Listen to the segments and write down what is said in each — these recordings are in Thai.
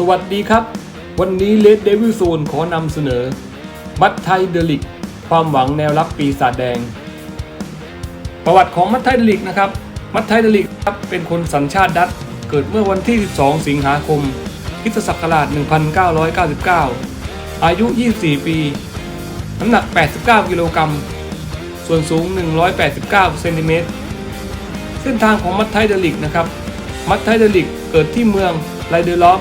สวัสดีครับ วันนี้เลดเดวิลโซนขอนำเสนอ มัตไทเดลิก ความหวังแนวรับปีศาจแดง ประวัติของมัตไทเดลิกนะครับ มัตไทเดลิกครับเป็นคนสัญชาติดัตเกิดเมื่อวันที่ 12 สิงหาคมคิศักราช 1999 อายุ 24 ปี น้ำหนัก 89 กิโลกรัม ส่วนสูง 189 เซนติเมตร เส้นทางของมัตไทเดลิกนะครับ มัตไทเดลิกเกิดที่เมืองไลเดอร์ลอฟ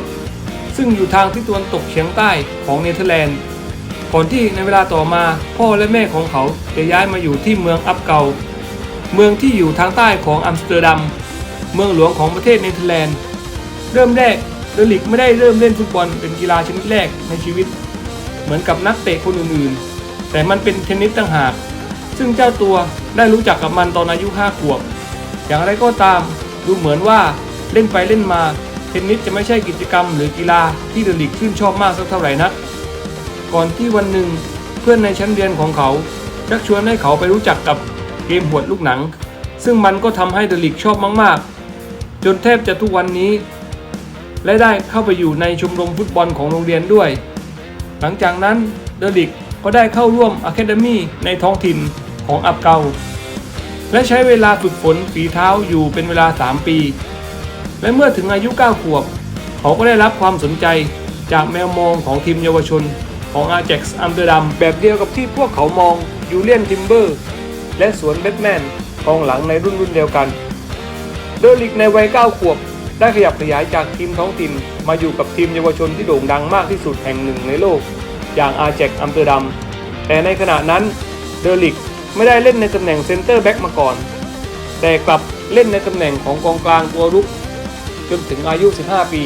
ซึ่งอยู่ทางที่ตะวันตกเฉียงใต้ของเนเธอร์แลนด์ก่อนที่ในเวลาต่อมาพ่อและแม่ของเขาจะย้ายมาอยู่ที่เมืองอัปเกา เมืองที่อยู่ทางใต้ของอัมสเตอร์ดัม เมืองหลวงของประเทศเนเธอร์แลนด์ เริ่มแรกเดลิกไม่ได้เริ่มเล่นฟุตบอลเป็นกีฬาชนิดแรกในชีวิต เหมือนกับนักเตะคนอื่นๆ แต่มันเป็นเทนนิสต่างหาก ซึ่งเจ้าตัวได้รู้จักกับมันตอนอายุ5ขวบ อย่างไรก็ตามดูเหมือนว่าเล่นไปเล่นมา ทนนิสจะไม่ใช่กิจกรรมหรือกีฬาที่เดลิกชื่นชอบมากสักเท่าไหร่นัก ก่อนที่วันหนึ่งเพื่อนในชั้นเรียนของเขาชักชวนให้เขาไปรู้จักกับเกมหวดลูกหนัง ซึ่งมันก็ทำให้เดลิกชอบมากๆ จนแทบจะทุกวันนี้ และได้เข้าไปอยู่ในชมรมฟุตบอลของโรงเรียนด้วย หลังจากนั้นเดลิกก็ได้เข้าร่วมอะคาเดมี่ในท้องถิ่นของอับเกาและใช้เวลาฝึกฝนฝีเท้าอยู่เป็นเวลา 3 ปี และเมื่อถึงอายุ 9 ขวบ เขาก็ได้รับความสนใจจากแมวมองของทีมเยาวชน ของอา a x อัมเตอร์ดัมแบบเดียวกับที่พวกเขามองยูเลียนทิมเบอร์ และสวนแบทแมนกองหลังในรุ่นรุ่นเดียวกัน เดอริกในวัย 9 ขวบ ได้ขยับขยายจากทีมท้องถิ่นมาอยู่กับทีมเยาวชนที่โด่งดังมากที่สุดแห่งหนึ่งในโลก อย่างอา a x อัมสเตอร์ดัมแต่ในขณะนั้นเดอริกไม่ได้เล่นในตำแหน่งเซนเตอร์แบ็กมาก่อน แต่กลับเล่นในตำแหน่งของกองกลางตัวรุก จนถึงอายุ 15 ปี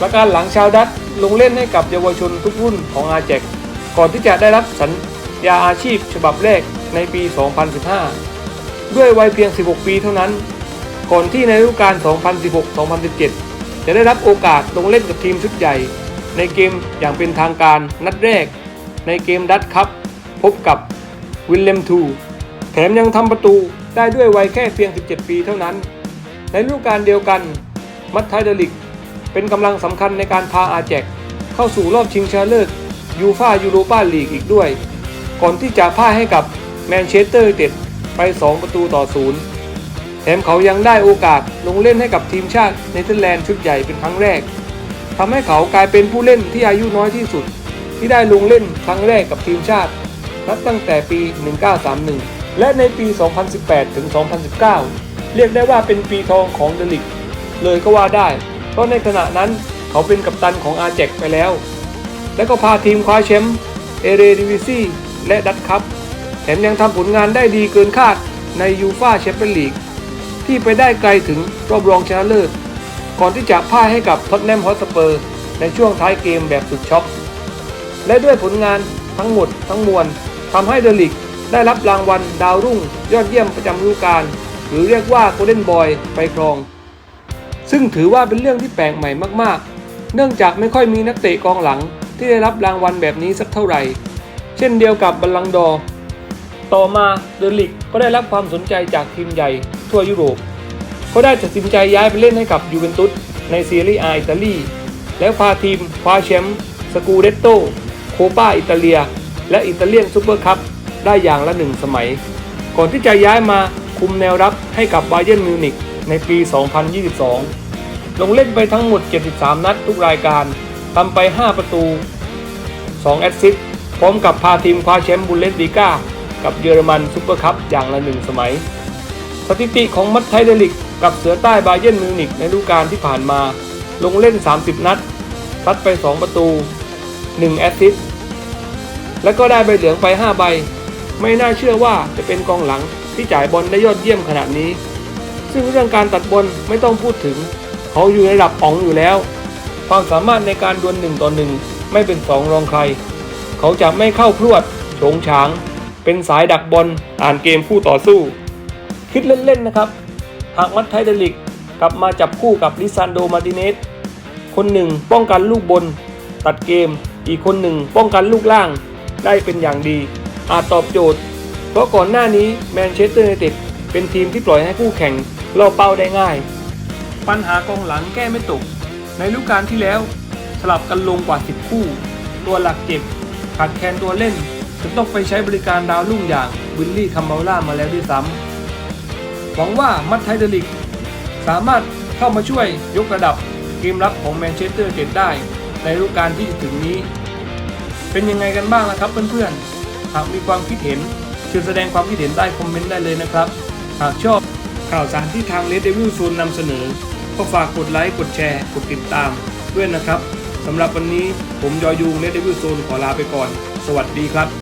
ประการหลังชาวดัตช์ลงเล่นให้กับเยาวชนทุกรุ่นของอา a x ก่อนที่จะได้รับสัญญาอาชีพฉบับแรกในปี 2015 ด้วยวัยเพียง 16 ปีเท่านั้น ก่อนที่ในฤดูกาล 2016-2017 จะได้รับโอกาสลงเล่นกับทีมชุดใหญ่ ในเกมอย่างเป็นทางการนัดแรก ในเกมดัตคัพพบกับวิลเลมทูแถมยังทำประตูได้ด้วยวัยแค่เพียง 17 ปีเท่านั้น ในฤดูกาลเดียวกัน มัตไทเดลิก เป็นกำลังสำคัญในการพาอาแจกเข้าสู่รอบชิงชนะเลิศยูฟายูโรปาลีกอีกด้วย ก่อนที่จะพ่ายให้กับแมนเชสเตอร์เต็ดไป 2 ประตูต่อศูนย์แถมเขายังได้โอกาสลงเล่นให้กับทีมชาติเนเธอร์แลนด์ชุดใหญ่เป็นครั้งแรกทำให้เขากลายเป็นผู้เล่นที่อายุน้อยที่สุด ที่ได้ลงเล่นครั้งแรกกับทีมชาตินับตั้งแต่ปี 1931 และในปี 2018 ถึง 2019 เรียกได้ว่าเป็นปีทองของเดลิกเลยก็ว่าได้ เพราะในขณะนั้นเขาเป็นกัปตันของอาแจกไปแล้ว และก็พาทีมคว้าแชมป์เอเรดิวิซีและดัตคัพแถมยังทำผลงานได้ดีเกินคาดในยูฟาแชมเปี้ยนลีกที่ไปได้ไกลถึงรอบรองชนะเลิศก่อนที่จะพ่ายให้กับท็อตแนมฮอตสเปอร์ ในช่วงท้ายเกมแบบสุดช็อกและด้วยผลงานทั้งหมดทั้งมวลทำให้เดลิกได้รับรางวัลดาวรุ่งยอดเยี่ยมประจำฤดูกาล หรือเรียกว่าโกลเด้นบอยไปครอง ซึ่งถือว่าเป็นเรื่องที่แปลกใหม่มากๆ เนื่องจากไม่ค่อยมีนักเตะกองหลังที่ได้รับรางวัลแบบนี้สักเท่าไหร่ เช่นเดียวกับบัลลังดอ ต่อมาเดลิกก็ได้รับความสนใจจากทีมใหญ่ทั่วยุโรปก็ได้ตัดสินใจย้ายไปเล่นให้กับยูเวนตุสในซีรีอาอิตาลี แล้วพาทีมคว้าแชมป์สกูเดตโตโคปาอิตาเลีย และอิตาเลียนซูเปอร์คัพได้อย่างละหนึ่งสมัย ก่อนที่จะย้ายมา คุมแนวรับให้กับบาเยนมิวนิกในปี 2022 ลงเล่นไปทั้งหมด 73 นัดทุกรายการทำไป 5 ประตู 2 แอสซิสต์พร้อมกับพาทีมคว้าแชมป์บุลเลสลีกากับเยอรมันซูเปอร์คัพอย่างละหนึ่งสมัย สถิติของมัตไทเดลิก กับเสือใต้บาเยนมิวนิกในฤดูกาลที่ผ่านมา ลงเล่น 30 นัดซัดไป 2 ประตู 1 แอสซิสต์และก็ได้ใบเหลืองไป 5 ใบ ไม่น่าเชื่อว่าจะเป็นกองหลัง ที่จ่ายบอลได้ยอดเยี่ยมขนาดนี้ ซึ่งเรื่องการตัดบอลไม่ต้องพูดถึง เขาอยู่ในระดับอ๋องอยู่แล้ว ความสามารถในการดวลหนึ่งต่อหนึ่งไม่เป็นสองรองใคร เขาจะไม่เข้าพรวดโฉงฉาง เป็นสายดักบอลอ่านเกมคู่ต่อสู้ คิดเล่นๆนะครับ หากมัตไทเดลิกกลับมาจับคู่กับลิซานโดมาติเนสคนหนึ่งป้องกันลูกบน ตัดเกม อีกคนหนึ่งป้องกันลูกล่าง ได้เป็นอย่างดี อาจตอบโจทย์ เพราะก่อนหน้านี้แมนเชสเตอร์ยูไนเต็ดเป็นทีมที่ปล่อยให้คู่แข่งล่อเป้าได้ง่าย ปัญหากองหลังแก้ไม่ตก ในฤดูกาลที่แล้ว สลับกันลงกว่า 10 คู่ ตัวหลักเจ็บขาดแคลนตัวเล่นจนต้องไปใช้บริการดาวรุ่งอย่างวิลลี่คัมเบล่ามาแล้วด้วยซ้ำหวังว่ามัตไทเดลิก สามารถเข้ามาช่วยยกระดับเกมรับของแมนเชสเตอร์ยูไนเต็ดได้ ในฤดูกาลที่จะถึงนี้ เป็นยังไงกันบ้างล่ะครับเพื่อนๆหากมีความคิดเห็น เชิญแสดงความคิดเห็นใต้คอมเมนต์ได้เลยนะครับ หากชอบข่าวสารที่ทางเลดเดวิลโซนนำเสนอ ก็ฝากกดไลค์กดแชร์ กดติดตามด้วยนะครับสำหรับวันนี้ผมยอยูงเลดเดวิลโซนขอลาไปก่อน สวัสดีครับ